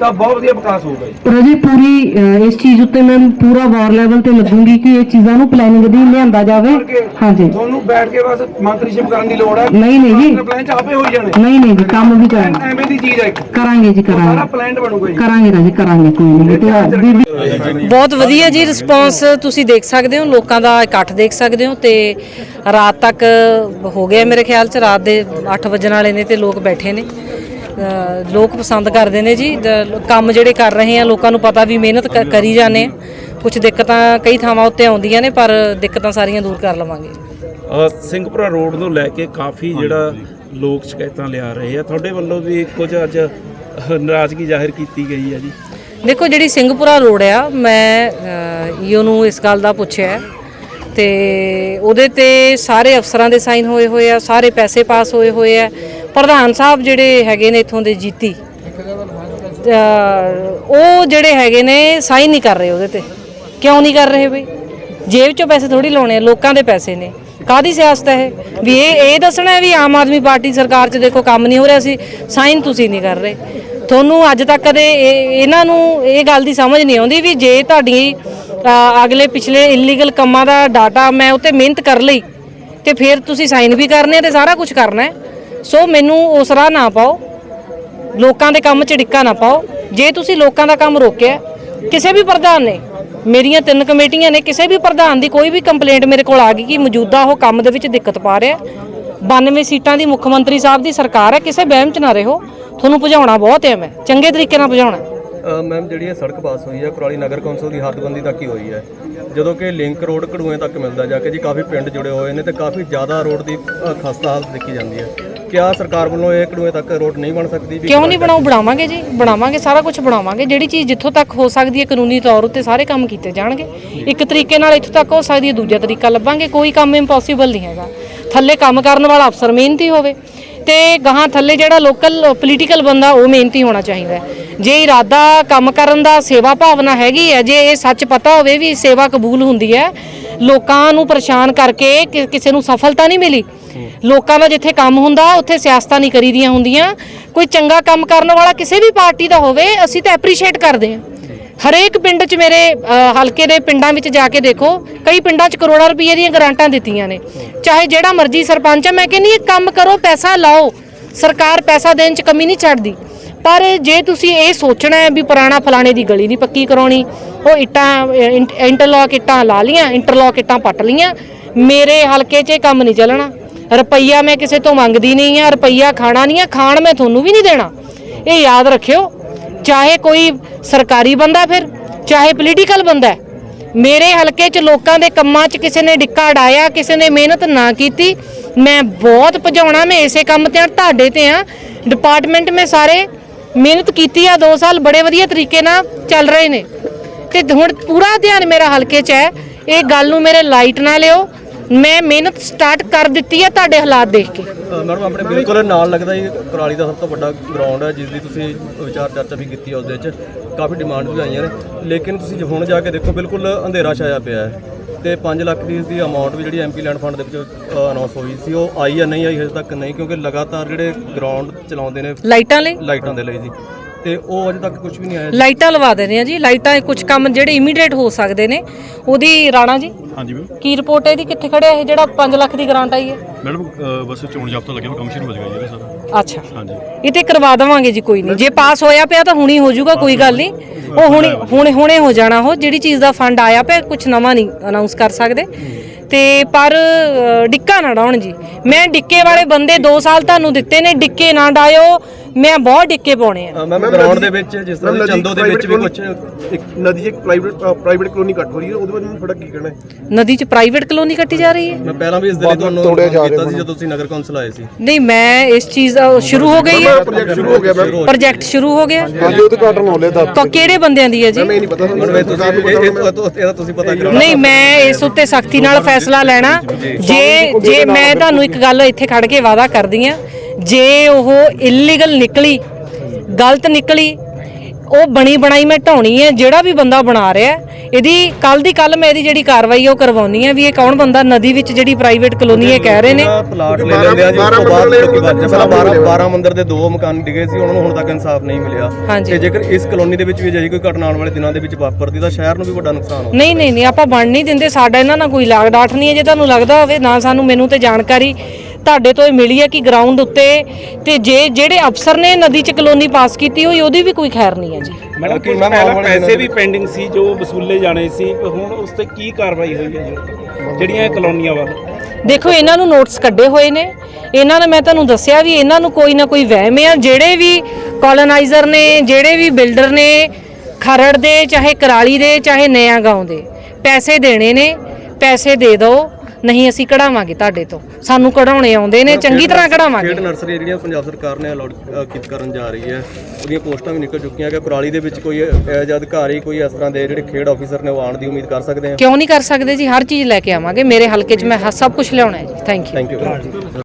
ਤਾਂ ਬਹੁਤ ਵਧੀਆ ਵਿਕਾਸ ਹੋਊਗਾ ਜੀ। ਰਾਜੇ ਪੂਰੀ ਅਹ, ਇਸ ਚੀਜ਼ ਉੱਤੇ ਮੈਂ ਪੂਰਾ ਵਾਰ ਲੈਵਲ ਤੇ ਲੱਗੂੰਗੀ ਕਿ ਇਹ ਚੀਜ਼ਾਂ ਨੂੰ ਪਲੈਨਿੰਗ ਦੀ ਲਿਆਂਦਾ ਜਾਵੇ। ਕਰਕੇ ਹਾਂਜੀ। ਤੁਹਾਨੂੰ ਬੈਠ ਕੇ ਬਸ ਮੰਤਰੀਸ਼ਿਪ ਕਰਨ ਦੀ ਲੋੜ ਹੈ। ਨਹੀਂ ਨਹੀਂ ਜੀ। ਮਾਸਟਰ ਪਲਾਨ ਚ ਆਪੇ ਹੋਈ ਜਾਣੇ। ਨਹੀਂ ਨਹੀਂ ਜੀ ਕੰਮ ਵੀ ਕਰਾਂਗੇ ਐਵੇਂ ਦੀ ਚੀਜ਼ ਹੈ ਇੱਕ। ਕਰਾਂਗੇ ਜੀ ਕਰਾਂਗੇ। ਪਲਾਨਡ ਬਣੂਗਾ ਜੀ। ਕਰਾਂਗੇ ਰਾਜੇ ਕਰਾਂਗੇ ਕੋਈ ਨਹੀਂ। ਤੇ ਬੀਬੀ ਬਹੁਤ ਵਧੀਆ ਜੀ ਰਿਸਪੌਂਸ ਤੁਸੀਂ ਦੇਖ ਸਕਦੇ ਹੋ ਲੋਕਾਂ ਦਾ ਇਕੱਠ ਦੇਖ ਸਕਦੇ ਹੋ ਤੇ ਰਾਤ ਤੱਕ ਹੋ ਗਿਆ ਮੇਰੇ ਖਿਆਲ ਚ ਰਾਤ ਦੇ 8 ਵਜਣ ਵਾਲੇ ਨੇ ਤੇ ਲੋਕ ਬੈਠੇ ਨੇ। ਅ, ਲੋਕ ਪਸੰਦ ਕਰਦੇ ਨੇ ਜੀ ਦ- ਕੰਮ ਜਿਹੜੇ ਕਰ ਰਹੇ ਆ ਲੋਕਾਂ ਨੂੰ ਪਤਾ ਵੀ ਮਿਹਨਤ ਕ- ਕਰੀ ਜਾਂਦੇ ਆ। ਕੁਝ ਦਿੱਕਤਾਂ ਕਈ ਥਾਵਾਂ ਉੱਤੇ ਆਉਂਦੀਆਂ ਨੇ ਪਰ ਦਿੱਕਤਾਂ ਸਾਰੀਆਂ ਦੂਰ ਕਰ ਲਵਾਂਗੇ। ਅ, ਸਿੰਘਪੁਰਾ ਰੋਡ ਨੂੰ ਲੈ ਕੇ ਕਾਫੀ ਜਿਹੜਾ ਲੋਕ ਸ਼ਿਕਾਇਤਾਂ ਲਿਆ ਰਹੇ ਆ ਤੁਹਾਡੇ ਵੱਲੋਂ ਵੀ ਕੁਝ ਅੱਜ ਨਾਰਾਜ਼ਗੀ ਜ਼ਾਹਿਰ ਕੀਤੀ ਗਈ ਹੈ ਜੀ। ਦੇਖੋ, ਜਿਹੜੀ ਸਿੰਘਪੁਰਾ ਰੋਡ ਆ, ਮੈਂ ਈਓ ਨੂੰ ਇਸ ਗੱਲ ਦਾ ਪੁੱਛਿਆ ਹੈ। ਤੇ ਉਹਦੇ ਤੇ ਸਾਰੇ ਅਫਸਰਾਂ ਦੇ ਸਾਈਨ ਹੋਏ ਹੋਏ ਆ, ਸਾਰੇ ਪੈਸੇ ਪਾਸ ਹੋਏ ਹੋਏ ਆ। ਪ੍ਰਧਾਨ ਸਾਹਿਬ ਜਿਹੜੇ ਹੈਗੇ ਨੇ ਇਥੋਂ ਦੇ ਜੀਤੀ ਉਹ ਜਿਹੜੇ ਹੈਗੇ ਨੇ ਸਾਈਨ ਨਹੀਂ ਕਰ ਰਹੇ ਉਹਦੇ ਤੇ। ਕਿਉਂ ਨਹੀਂ ਕਰ ਰਹੇ ਬਈ? ਜੇਬ ਚੋਂ ਪੈਸੇ ਥੋੜੀ ਲਾਉਣੇ ਆ, ਲੋਕਾਂ ਦੇ ਪੈਸੇ ਨੇ। ਕਾਦੀ ਸਿਆਸਤ ਹੈ ਇਹ? ਵੀ ਇਹ ਇਹ ਦੱਸਣਾ ਹੈ ਵੀ ਆਮ ਆਦਮੀ ਪਾਰਟੀ ਸਰਕਾਰ 'ਚ ਦੇਖੋ ਕੰਮ ਨਹੀਂ ਹੋ ਰਿਹਾ ਸੀ, ਸਾਈਨ ਤੁਸੀਂ ਨਹੀਂ ਕਰ ਰਹੇ। ਤੁਹਾਨੂੰ ਅੱਜ ਤੱਕ ਕਦੇ ਇਹ- ਇਹਨਾਂ ਨੂੰ ਇਹ ਗੱਲ ਦੀ ਸਮਝ ਨਹੀਂ ਆਉਂਦੀ ਵੀ ਜੇ ਤੁਹਾਡੀ ਅਗਲੇ ਪਿਛਲੇ ਇਲੀਗਲ ਕੰਮਾਂ ਦਾ ਡਾਟਾ ਮੈਂ ਉੱਤੇ ਮਿਹਨਤ ਕਰ ਲਈ, ਤੇ ਫਿਰ ਤੁਸੀਂ ਸਾਈਨ ਵੀ ਕਰਨੇ ਆ ਤੇ ਸਾਰਾ ਕੁਝ ਕਰਨਾ ਹੈ। ਸੋ ਮੈਨੂੰ ਉਸ ਰਾਹ ਨਾ ਪਾਓ, ਲੋਕਾਂ ਦੇ ਕੰਮ 'ਚ ਡਿੱਕਾ ਨਾ ਪਾਓ। ਜੇ ਤੁਸੀਂ ਲੋਕਾਂ ਦਾ ਕੰਮ ਰੋਕਿਆ, ਕਿਸੇ ਵੀ ਪ੍ਰਧਾਨ ਨੇ ਮੇਰੀਆਂ ਤਿੰਨ ਕਮੇਟੀਆਂ ਨੇ ਕਿਸੇ ਵੀ ਪ੍ਰਧਾਨ ਦੀ ਕੋਈ ਵੀ ਕੰਪਲੇਂਟ ਮੇਰੇ ਕੋਲ ਆ ਗਈ ਕਿ ਮੌਜੂਦਾ ਉਹ ਕੰਮ ਦੇ ਵਿੱਚ ਦਿੱਕਤ ਪਾ ਰਿਹਾ 92 ਸੀਟਾਂ ਦੀ ਮੁੱਖ ਮੰਤਰੀ ਸਾਹਿਬ ਦੀ ਸਰਕਾਰ ਹੈ ਕਿਸੇ ਵਹਿਮ 'ਚ ਨਾ ਰਹੋ। ਤੁਹਾਨੂੰ ਭਜਾਉਣਾ ਬਹੁਤ ਹੈ ਮੈਂ। ਚੰਗੇ ਤਰੀਕੇ ਨਾਲ ਭਜਾਉਣਾ ਮੈਮ ਜਿਹੜੀ ਇਹ ਸੜਕ ਪਾਸ ਹੋਈ ਹੈ ਕੁਰਾਲੀ ਨਗਰ ਕੌਂਸਲ ਦੀ ਹੱਦਬੰਦੀ ਤੱਕ ਹੀ ਹੋਈ ਹੈ। ਜਦੋਂ ਕਿ ਲਿੰਕ ਰੋਡ ਕੜੂਏ ਤੱਕ ਮਿਲਦਾ ਜਾ ਕੇ ਜੀ ਕਾਫੀ ਪਿੰਡ ਜੁੜੇ ਹੋਏ ਨੇ ਤੇ ਕਾਫੀ ਜ਼ਿਆਦਾ ਰੋਡ ਦੀ ਅ, ਖਸਤਾ ਹਾਲਤ ਦੇਖੀ ਜਾਂਦੀ ਹੈ। ਕਿਆ ਸਰਕਾਰ ਵੱਲੋਂ ਇਹ ਕੜੂਏ ਤੱਕ ਰੋਡ ਨਹੀਂ ਬਣ ਸਕਦੀ? ਵੀ ਕਿਉਂ ਨਹੀਂ ਬਣਾਉ? ਬਣਾਵਾਂਗੇ ਜੀ ਬਣਾਵਾਂਗੇ ਸਾਰਾ ਕੁਝ ਬਣਾਵਾਂਗੇ। ਜਿਹੜੀ ਚੀਜ਼ ਜਿੱਥੋਂ ਤੱਕ ਹੋ ਸਕਦੀ ਹੈ ਕਾਨੂੰਨੀ ਤੌਰ ਉੱਤੇ ਸਾਰੇ ਕੰਮ ਕੀਤੇ ਜਾਣਗੇ। ਇੱਕ ਤਰੀਕੇ ਨਾਲ ਇੱਥੋਂ ਤੱਕ ਹੋ ਸਕਦੀ ਹੈ ਦੂਜਾ ਤਰੀਕਾ ਲੱਭਾਂਗੇ। ਕੋਈ ਕੰਮ ਇੰਪੋਸੀਬਲ ਨਹੀਂ ਹੈਗਾ। ਥੱਲੇ ਕੰਮ ਕਰਨ ਵਾਲਾ ਅਫਸਰ ਮਿਹਨਤੀ ਹੋਵੇ ਤੇ ਗਾਹਾਂ ਥੱਲੇ ਜਿਹੜਾ ਲੋਕਲ ਪੋਲੀਟੀਕਲ ਬੰਦਾ ਉਹ ਮਿਹਨਤੀ ਹੋਣਾ ਚਾਹੀਦਾ। ਜੇ ਇਰਾਦਾ ਕੰਮ ਕਰਨ ਦਾ ਸੇਵਾ ਭਾਵਨਾ ਹੈਗੀ ਹੈ ਜੇ ਇਹ ਸੱਚ ਪਤਾ ਹੋਵੇ ਵੀ ਸੇਵਾ ਕਬੂਲ ਹੁੰਦੀ ਹੈ ਲੋਕਾਂ ਨੂੰ ਪਰੇਸ਼ਾਨ ਕਰਕੇ ਕਿਸੇ ਨੂੰ ਸਫਲਤਾ ਨਹੀਂ ਮਿਲੀ ਲੋਕਾਂ ਦਾ ਜਿੱਥੇ ਕੰਮ ਹੁੰਦਾ, ਉੱਥੇ ਸਿਆਸਤਾਂ ਨਹੀਂ ਕਰੀਦੀਆਂ ਹੁੰਦੀਆਂ। ਕੋਈ ਚੰਗਾ ਕੰਮ ਕਰਨ ਵਾਲਾ ਕਿਸੇ ਵੀ ਪਾਰਟੀ ਦਾ ਹੋਵੇ, ਅਸੀਂ ਤਾਂ ਐਪਰੀਸ਼ੀਏਟ ਕਰਦੇ ਹਾਂ। ਹਰੇਕ ਪਿੰਡ 'ਚ ਮੇਰੇ ਹਲਕੇ ਦੇ ਪਿੰਡਾਂ ਵਿੱਚ ਜਾ ਕੇ ਦੇਖੋ, ਕਈ ਪਿੰਡਾਂ 'ਚ ਕਰੋੜਾਂ ਰੁਪਏ ਦੀਆਂ ਗ੍ਰਾਂਟਾਂ ਦਿੱਤੀਆਂ ਨੇ। ਚਾਹੇ ਜਿਹੜਾ ਮਰਜ਼ੀ ਸਰਪੰਚ ਆ, ਮੈਂ ਕਹਿੰਦੀ ਇਹ ਕੰਮ ਕਰੋ, ਪੈਸਾ ਲਾਓ। ਸਰਕਾਰ ਪੈਸਾ ਦੇਣ 'ਚ ਕਮੀ ਨਹੀਂ ਛੱਡਦੀ। ਪਰ ਜੇ ਤੁਸੀਂ ਇਹ ਸੋਚਣਾ ਹੈ ਵੀ ਪੁਰਾਣਾ ਫਲਾਣੇ ਦੀ ਗਲੀ ਨਹੀਂ ਪੱਕੀ ਕਰਾਉਣੀ, ਉਹ ਇੱਟਾਂ ਇੰਟ- ਇੰਟਰਲੌਕ ਇੱਟਾਂ ਲਾ ਲੀਆਂ ਇੰਟਰਲੌਕ ਇੱਟਾਂ ਪੱਟ ਲੀਆਂ ਮੇਰੇ ਹਲਕੇ 'ਚ ਇਹ ਕੰਮ ਨਹੀਂ ਚੱਲਣਾ। ਰੁਪਈਆ ਮੈਂ ਕਿਸੇ ਤੋਂ ਮੰਗਦੀ ਨਹੀਂ ਆ, ਰੁਪਈਆ ਖਾਣਾ ਨਹੀਂ ਆ, ਖਾਣ ਮੈਂ ਤੁਹਾਨੂੰ ਵੀ ਨਹੀਂ ਦੇਣਾ। ਇਹ ਯਾਦ ਰੱਖਿਓ, ਚਾਹੇ ਕੋਈ ਸਰਕਾਰੀ ਬੰਦਾ ਫਿਰ, ਚਾਹੇ ਪੋਲੀਟੀਕਲ ਬੰਦਾ ਮੇਰੇ ਹਲਕੇ 'ਚ ਲੋਕਾਂ ਦੇ ਕੰਮਾਂ 'ਚ ਕਿਸੇ ਨੇ ਡਿੱਕਾ ਡਾਇਆ ਕਿਸੇ ਨੇ ਮਿਹਨਤ ਨਾ ਕੀਤੀ, ਮੈਂ ਬਹੁਤ ਭਜਾਉਣਾ, ਮੈਂ ਇਸੇ ਕੰਮ ਤੇ ਆ ਤੁਹਾਡੇ ਤੇ ਆ ਡਿਪਾਰਟਮੈਂਟ ਮੈਂ ਸਾਰੇ ਮਿਹਨਤ ਕੀਤੀ ਆ 2 ਸਾਲ ਬੜੇ ਵਧੀਆ ਤਰੀਕੇ ਨਾਲ ਚੱਲ ਰਹੇ ਨੇ। ਤੇ ਹੁਣ ਪੂਰਾ ਧਿਆਨ ਮੇਰਾ ਹਲਕੇ 'ਚ ਹੈ, ਇਹ ਗੱਲ ਨੂੰ ਮੇਰੇ ਲਾਈਟ ਨਾ ਲਿਓ ਮੈਂ ਮਿਹਨਤ ਸਟਾਰਟ ਕਰ ਦਿੱਤੀ ਆ ਤੁਹਾਡੇ ਹਾਲਾਤ ਦੇਖ ਕੇ। ਮੈਡਮ ਆਪਣੇ ਬਿਲਕੁਲ ਨਾਲ ਲੱਗਦਾ ਜੀ ਕੁਰਾਲੀ ਦਾ ਸਭ ਤੋਂ ਵੱਡਾ ਗਰਾਊਂਡ ਹੈ ਜਿਸ ਦੀ ਤੁਸੀਂ ਵਿਚਾਰ ਚਰਚਾ ਵੀ ਕੀਤੀ ਹੈ ਉਸ ਦੇ ਵਿੱਚ ਕਾਫੀ ਡਿਮਾਂਡ ਵੀ ਆਈਆਂ ਨੇ। ਲੇਕਿਨ ਤੁਸੀਂ ਹੁਣ ਜਾ ਕੇ ਦੇਖੋ ਬਿਲਕੁਲ ਅੰਧੇਰਾ ਛਾਇਆ ਪਿਆ ਹੈ। ਤੇ 5 ਲੱਖ ਦੀ ਇਸ ਦੀ ਅਮਾਉਂਟ ਵੀ ਜਿਹੜੀ ਐਮਪੀ ਲੈਂਡ ਫੰਡ ਦੇ ਵਿੱਚ ਅਨਾਉਂਸ ਹੋਈ ਸੀ ਉਹ ਆਈ ਜਾਂ ਨਹੀਂ ਆਈ ਹਜੇ ਤੱਕ ਨਹੀਂ ਕਿਉਂਕਿ ਲਗਾਤਾਰ ਜਿਹੜੇ ਗਰਾਊਂਡ ਚਲਾਉਂਦੇ ਨੇ ਲਾਈਟਾਂ ਲਈ? ਲਾਈਟਾਂ ਦੇ ਲਈ ਜੀ। ਤੇ ਉਹ ਅਜੇ ਤੱਕ ਕੁਝ ਵੀ ਨਹੀਂ ਆਇਆ ਲਾਈਟਾਂ ਲਵਾ ਦੇਣੇ ਆ ਜੀ। ਲਾਈਟਾਂ ਕੁਝ ਕੰਮ ਜਿਹੜੇ ਇਮੀਡੀਏਟ ਹੋ ਸਕਦੇ ਨੇ। ਉਹਦੀ ਰਾਣਾ ਜੀ। ਹਾਂਜੀ ਮੈਮ। ਕੀ ਰਿਪੋਰਟ ਹੈ ਇਹਦੀ? ਕਿੱਥੇ ਖੜਿਆ ਇਹ? ਜਿਹੜਾ 5 ਲੱਖ ਦੀ ਗ੍ਰਾਂਟ ਆਈ ਹੈ। ਮੈਡਮ ਬਸ ਚੋਣ ਜਾਬਤਾ ਲੱਗਿਆ ਵਾ ਕੰਮ ਸ਼ੁਰੂ ਹੋ ਜਾਏਗਾ ਜੀ ਇਹਦਾ ਸਾਰਾ। ਅੱਛਾ। ਹਾਂਜੀ। ਇਹ ਤੇ ਕਰਵਾ ਦੇਵਾਂਗੇ ਜੀ ਕੋਈ ਨਹੀਂ। ਜੇ ਪਾਸ ਹੋਇਆ ਪਿਆ ਤਾਂ ਹੁਣੀ ਹੋ ਜਾਊਗਾ ਕੋਈ ਗੱਲ ਨਹੀਂ। ਉਹ ਹੁਣੇ ਹੁਣੇ ਹੁਣੇ ਹੋ ਜਾਣਾ ਉਹ। ਜਿਹੜੀ ਚੀਜ਼ ਦਾ ਫੰਡ ਆਇਆ ਪਿਆ ਕੁਝ ਨਵਾਂ ਨਹੀਂ ਅਨਾਉਂਸ ਕਰ ਸਕਦੇ। ਤੇ ਪਰ ਡਿੱਕਾ ਨਾ ਡਾਉਣ ਜੀ। ਮੈਂ ਡਿੱਕੇ ਵਾਲੇ ਬੰਦੇ 2 ਸਾਲ ਤੁਹਾਨੂੰ ਦਿੱਤੇ ਨੇ ਡਿੱਕੇ ਨਾ ਡਾਇਓ। ਮੈਂ ਬਹੁਤ ਡਿੱਕੇ ਪਾਉਣੇ ਆ। ਮੈਮ ਗਰਾਊਂਡ ਦੇ ਵਿੱਚ ਜਿਸ ਤਰ੍ਹਾਂ ਦੀ ਚੰਦੋ ਦੇ ਵਿੱਚ ਵੀ ਕੁਝ ਇੱਕ ਨਦੀ ਇੱਕ ਪ੍ਰਾਈਵੇਟ ਪ੍ਰਾਈਵੇਟ ਕਲੋਨੀ ਕੱਟ ਹੋ ਰਹੀ ਹੈ ਉਹਦੇ ਬਾਰੇ ਥੋੜਾ ਕੀ ਕਹਿਣਾ ਹੈ? ਨਦੀ 'ਚ ਪ੍ਰਾਈਵੇਟ ਕਲੋਨੀ ਕੱਟੀ ਜਾ ਰਹੀ ਹੈ? ਮੈਂ ਪਹਿਲਾਂ ਵੀ ਇਸ ਦੇ ਲਈ ਤੁਹਾਨੂੰ ਕੀਤਾ ਸੀ ਜਦੋਂ ਤੁਸੀਂ ਨਗਰ ਕੌਂਸਲ ਆਏ ਸੀ। ਨਹੀਂ ਮੈਂ ਇਸ ਚੀਜ਼ ਦਾ ਸ਼ੁਰੂ ਹੋ ਗਈ ਹੈ। ਪ੍ਰੋਜੈਕਟ ਸ਼ੁਰੂ ਹੋ ਗਿਆ ਮੈਮ। ਪ੍ਰੋਜੈਕਟ ਸ਼ੁਰੂ ਹੋ ਗਿਆ। ਹਾਂਜੀ ਉਦਘਾਟਨ ਹੋ ਲਿਆ ਤਾਂ ਤਾਂ ਕਿਹੜੇ ਬੰਦਿਆਂ ਦੀ ਹੈ ਜੀ? ਪਤਾ ਤੁਸੀਂ ਇਹਦਾ ਤੁਸੀਂ ਪਤਾ ਨਹੀਂ ਮੈਂ ਇਸ ਉੱਤੇ ਸਖਤੀ ਨਾਲ ਫੈਸਲਾ ਲੈਣਾ। ਜੇ ਜੇ ਮੈਂ ਤੁਹਾਨੂੰ ਇੱਕ ਗੱਲ ਇੱਥੇ ਖੜ ਕੇ ਵਾਅਦਾ ਕਰਦੀ ਆ ਜੇ ਉਹ ਇਲੀਗਲ ਨਿਕਲੀ, ਗਲਤ ਨਿਕਲੀ ਉਹ ਬਣੀ ਬਣਾਈ ਮੈਂ ਢਾਉਣੀ ਹੈ ਜਿਹੜਾ ਵੀ ਬੰਦਾ ਬਣਾ ਰਿਹਾ ਹੈ, ਇਹਦੀ ਕੱਲ ਦੀ ਕੱਲ ਮੈਂ ਇਹਦੀ ਜਿਹੜੀ ਕਾਰਵਾਈ ਉਹ ਕਰਵਾਉਣੀ ਹੈ ਵੀ ਇਹ ਕੌਣ ਬੰਦਾ ਨਦੀ ਵਿੱਚ ਜਿਹੜੀ ਪ੍ਰਾਈਵੇਟ ਕਲੋਨੀ ਇਹ ਕਹਿ ਰਹੇ ਨੇ। ਪਲਾਟ ਲੈ ਲੈਂਦੇ ਆ ਜੀ ਉਸ ਤੋਂ ਬਾਅਦ ਲੋਕੀ ਵੱਜ ਪਹਿਲਾਂ 12 12 ਮੰਦਰ ਦੇ ਦੋ ਮਕਾਨ ਡਿਗੇ ਸੀ ਉਹਨਾਂ ਨੂੰ ਹੁਣ ਤੱਕ ਇਨਸਾਫ ਨਹੀਂ ਮਿਲਿਆ। ਹਾਂਜੀ। ਤੇ ਜੇਕਰ ਇਸ ਕਲੋਨੀ ਦੇ ਵਿੱਚ ਵੀ ਅਜਿਹੀ ਕੋਈ ਘਟਨਾ ਆਉਣ ਵਾਲੇ ਦਿਨਾਂ ਦੇ ਵਿੱਚ ਵਾਪਰਦੀ ਤਾਂ ਸ਼ਹਿਰ ਨੂੰ ਵੀ ਵੱਡਾ ਨੁਕਸਾਨ ਹੋ ਨਹੀਂ ਨਹੀਂ ਨਹੀਂ ਆਪਾਂ ਬਣ ਨਹੀਂ ਦਿੰਦੇ ਸਾਡਾ ਇਹਨਾਂ ਨਾਲ ਕੋਈ ਲਾਗ ਡਾਟ ਨਹੀਂ ਹੈ ਜੇ ਤੁਹਾਨੂੰ ਲੱਗਦਾ ਹੋਵੇ ਨਾ ਸਾਨੂੰ ਮੈਨੂੰ ਤੇ ਜਾਣਕਾਰੀ ਤੁਹਾਡੇ ਤੋਂ ਇਹ ਮਿਲੀ ਹੈ ਕਿ ਗਰਾਊਂਡ ਉੱਤੇ ਤੇ ਜੇ ਜਿਹੜੇ ਅਫਸਰ ਨੇ ਨਦੀ ਚ ਕਲੋਨੀ ਪਾਸ ਕੀਤੀ ਹੋਈ ਉਹਦੀ ਵੀ ਕੋਈ ਖੈਰ ਨਹੀਂ ਹੈ। ਜੀ। ਮੈਡਮ ਕਿ ਕੁਝ ਮੈਮ ਆਉਣ ਪਹਿਲਾਂ ਵਾਲੇ ਪੈਸੇ ਦਿਨਾਂ ਵੀ ਪੈਂਡਿੰਗ ਸੀ ਜੋ ਵਸੂਲੇ ਜਾਣੇ ਸੀ ਪਰ ਹੁਣ ਉਸ ਤੇ ਕੀ ਕਾਰਵਾਈ ਹੋਈ ਹੈ ਜੀ? ਜਿਹੜੀਆਂ ਇਹ ਕਲੋਨੀਆਂ ਵੱਲ। ਦੇਖੋ ਇਹਨਾਂ ਨੂੰ ਨੋਟਿਸ ਕੱਢੇ ਹੋਏ ਨੇ। ਇਹਨਾਂ ਨੇ ਮੈਂ ਤੁਹਾਨੂੰ ਦੱਸਿਆ ਵੀ ਇਹਨਾਂ ਨੂੰ ਕੋਈ ਨਾ ਕੋਈ ਵਹਿਮ ਆ। ਜਿਹੜੇ ਵੀ ਕਲੋਨਾਈਜ਼ਰ ਨੇ ਜਿਹੜੇ ਵੀ ਬਿਲਡਰ ਨੇ ਖਰੜ ਦੇ ਚਾਹੇ ਕਰਾਲੀ ਦੇ ਚਾਹੇ ਨਿਆਂ ਗਾਉਂ ਦੇ ਪੈਸੇ ਦੇਣੇ ਨੇ। ਪੈਸੇ ਦੇ ਦਿਓ। ਨਹੀਂ ਅਸੀਂ ਕਢਾਵਾਂਗੇ ਤੁਹਾਡੇ ਤੋਂ। ਸਾਨੂੰ ਕਢਾਉਣੇ ਆਉਂਦੇ ਨੇ ਚੰਗੀ ਤਰ੍ਹਾਂ ਕਢਾਵਾਂਗੇ। ਖੇਡ ਨਰਸਰੀ ਜਿਹੜੀਆਂ ਪੰਜਾਬ ਸਰਕਾਰ ਨੇ ਅਲਾਉਡ ਕੀਤ ਕਰਨ ਜਾ ਰਹੀ ਹੈ ਉਹਦੀਆਂ ਪੋਸਟਾਂ ਵੀ ਨਿਕਲ ਚੁੱਕੀਆਂ ਕਿ ਕੁਰਾਲੀ ਦੇ ਵਿੱਚ ਕੋਈ ਜਿਹਾ ਅਧਿਕਾਰੀ ਕੋਈ ਇਸ ਤਰ੍ਹਾਂ ਦੇ ਜਿਹੜੇ ਖੇਡ ਆਫੀਸਰ ਨੇ ਉਹ ਆਉਣ ਦੀ ਉਮੀਦ ਕਰ ਸਕਦੇ ਹਾਂ ਕਿਉਂ ਨਹੀਂ ਕਰ ਸਕਦੇ ਜੀ? ਹਰ ਚੀਜ਼ ਲੈ ਕੇ ਆਵਾਂਗੇ। ਮੇਰੇ ਹਲਕੇ 'ਚ ਮੈਂ ਸਭ ਕੁਝ ਲਿਆਉਣਾ ਹੈ ਜੀ। Thank you thank you